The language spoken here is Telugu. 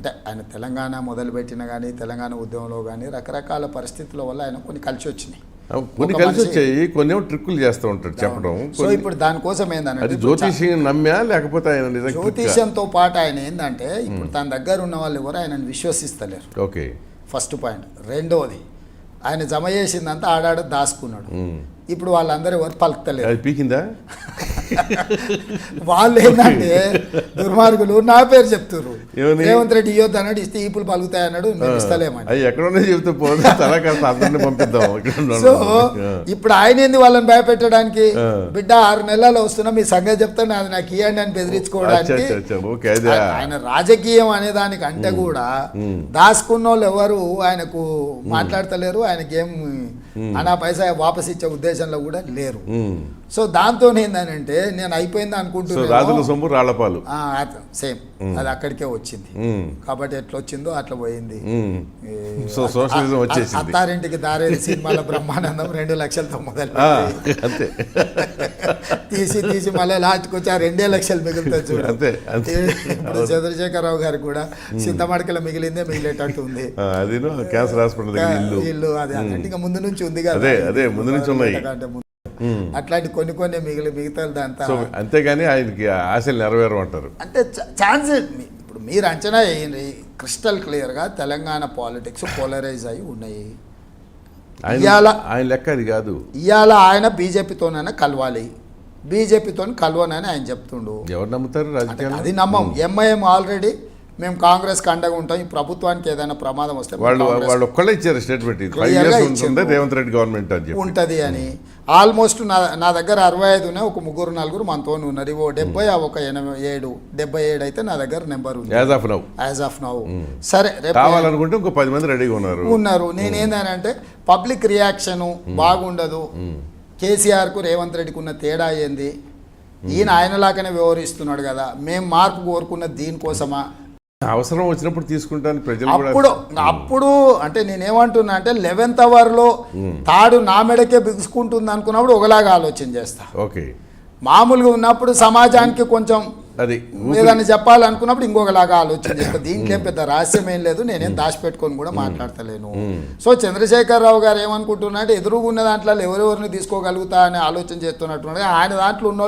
అంటే ఆయన తెలంగాణ మొదలుపెట్టిన కానీ తెలంగాణ ఉద్యమంలో కానీ రకరకాల పరిస్థితుల వల్ల ఆయన కొన్ని కలిసి వచ్చినాయి. కొన్ని కలిసి వచ్చాయి. కొన్ని ట్రిక్కులు చేస్తూ ఉంటాడు చెప్పడం. సో ఇప్పుడు దానికోసం అది ఏంటంటే జ్యోతిషం నమ్యా లేకపోతే ఆయన? జ్యోతిష్యంతో పాటు ఆయన ఏంటంటే ఇప్పుడు తన దగ్గర ఉన్న వాళ్ళు ఎవరు ఆయనను విశ్వసిస్తలేరు. ఓకే. First point. రెండోది ఆయన జమ చేసిందంతా ఆడాడ దాచుకున్నాడు. ఇప్పుడు వాళ్ళందరూ ఎవరు పలుకుతలేరు? అది పీకిందా? వాళ్ళు ఏంటంటే దుర్మార్గులు నా పేరు చెప్తున్నారు ఏమని? రేవంత్ రెడ్డి ఇవ్వద్దు అన్నాడు ఇస్తే ఈపులు పలుకుతాయి అన్నాడు మేము ఇస్తలేమని. అవి ఎక్కడున్నా పంపిద్దాం సో. ఇప్పుడు ఆయన ఏంది వాళ్ళని భయపెట్టడానికి. బిడ్డ ఆరు నెలలు వస్తున్నా మీ సంగతి చెప్తాను అది నాకు ఇవ్వండి అని బెదిరించుకోవడానికి. ఆయన రాజకీయం అనే దానికి అంటే కూడా దాచుకున్న వాళ్ళు ఎవరు ఆయనకు మాట్లాడతలేరు ఆయనకి ఏం అనా పైసా వాపస్ ఇచ్చే ఉద్దేశంలో కూడా లేరు. సో దాంతో ఏందనంటే నేను అయిపోయింది అనుకుంటున్నాను. రాజుల సొమ్ము రాళ్ళపాలు. సేమ్. అది అక్కడికే వచ్చింది. కాబట్టి ఎట్లా వచ్చిందో అట్లా పోయింది. సో సోషలిజం అత్తారింటికి దారేది సినిమాల బ్రహ్మానందం రెండు లక్షలతో మొదలు అంతే. తీసి తీసి మళ్ళీ లాస్ట్కి వచ్చి ఆ రెండే లక్షలు మిగులుతుంది చూడు. అంతే, అంతే. ఇప్పుడు చంద్రశేఖరరావు గారు కూడా సింతమడకల మిగిలిందే మిగిలేటట్టు ఉంది. క్యాన్సర్ హాస్పిటల్ దగ్గర ఇల్లు. అదే అన్నట్టు ఇంకా ముందు నుంచి ఉంది కదా. అదే, అదే, ముందు నుంచి ఉన్నాయి. ముందు. అట్లాంటి కొన్ని కొన్ని మిగిలి మిగతా దాంతా అంతేగాని ఆయనకి ఆశలు నెరవేరమంటారు అంటే ఛాన్స్ ఇప్పుడు మీరు అంచనా క్రిస్టల్ క్లియర్గా తెలంగాణ పాలిటిక్స్ పోలరైజ్ అయి ఉన్నాయి. ఇవాళ- ఆయన లెక్క అది కాదు. ఇవాళ ఆయన బీజేపీతోనైనా కలవాలి. బీజేపీతో కలవనని ఆయన చెప్తుండు. ఎవరు నమ్ముతారు అది నమ్మం. ఎంఐఎం ఆల్రెడీ మేము కాంగ్రెస్ అండగా ఉంటాం. ఈ ప్రభుత్వానికి ఏదైనా ప్రమాదం వస్తే వాళ్ళు వాళ్ళు ఒక్కళ్ళే ఇచ్చారు స్టేట్మెంట్ ఉంటుంది. రేవంత్ రెడ్డి గవర్నమెంట్ అని ఉంటది అని. ఆల్మోస్ట్ నా నా దగ్గర అరవై ఐదు ఉన్నాయి. ఒక ముగ్గురు నలుగురు మనతో ఉన్నారు. ఓ డెబ్బై ఆ ఒక ఎనభై ఏడు డెబ్బై ఏడు అయితే నా దగ్గర నెంబర్ ఉంది. As of now as of now సరే కావాలనుకుంటే ఇంకో పది మంది రెడీగా ఉన్నారు. ఉన్నారు. నేనేందనంటే పబ్లిక్ రియాక్షన్ బాగుండదు. కేసీఆర్కు రేవంత్ రెడ్డికి ఉన్న తేడా ఏంది? ఈయన ఆయనలాగానే వ్యవహరిస్తున్నాడు కదా. మేము మార్పు కోరుకున్న దీనికోసమా? అవసరం వచ్చినప్పుడు తీసుకుంటాను ప్రజలు అప్పుడు అప్పుడు అంటే నేనేమంటున్నా అంటే లెవెన్త్ అవర్లో తాడు నా మెడకే బిగుసుకుంటుంది అనుకున్నప్పుడు ఒకలాగా ఆలోచన చేస్తా. ఓకే. మామూలుగా ఉన్నప్పుడు సమాజానికి కొంచెం అది ఏదైనా చెప్పాలనుకున్నప్పుడు ఇంకొకలాగా ఆలోచన చేస్తా. దీంట్లో ఏం పెద్ద రహస్యం ఏం లేదు నేనేం దాచిపెట్టుకొని కూడా మాట్లాడతలేను. సో చంద్రశేఖరరావు గారు ఏమనుకుంటున్నా అంటే ఎదురుగున్న దాంట్లో ఎవరెవరిని తీసుకోగలుగుతా అని ఆలోచన చేస్తున్నట్టు ఆయన దాంట్లో ఉన్న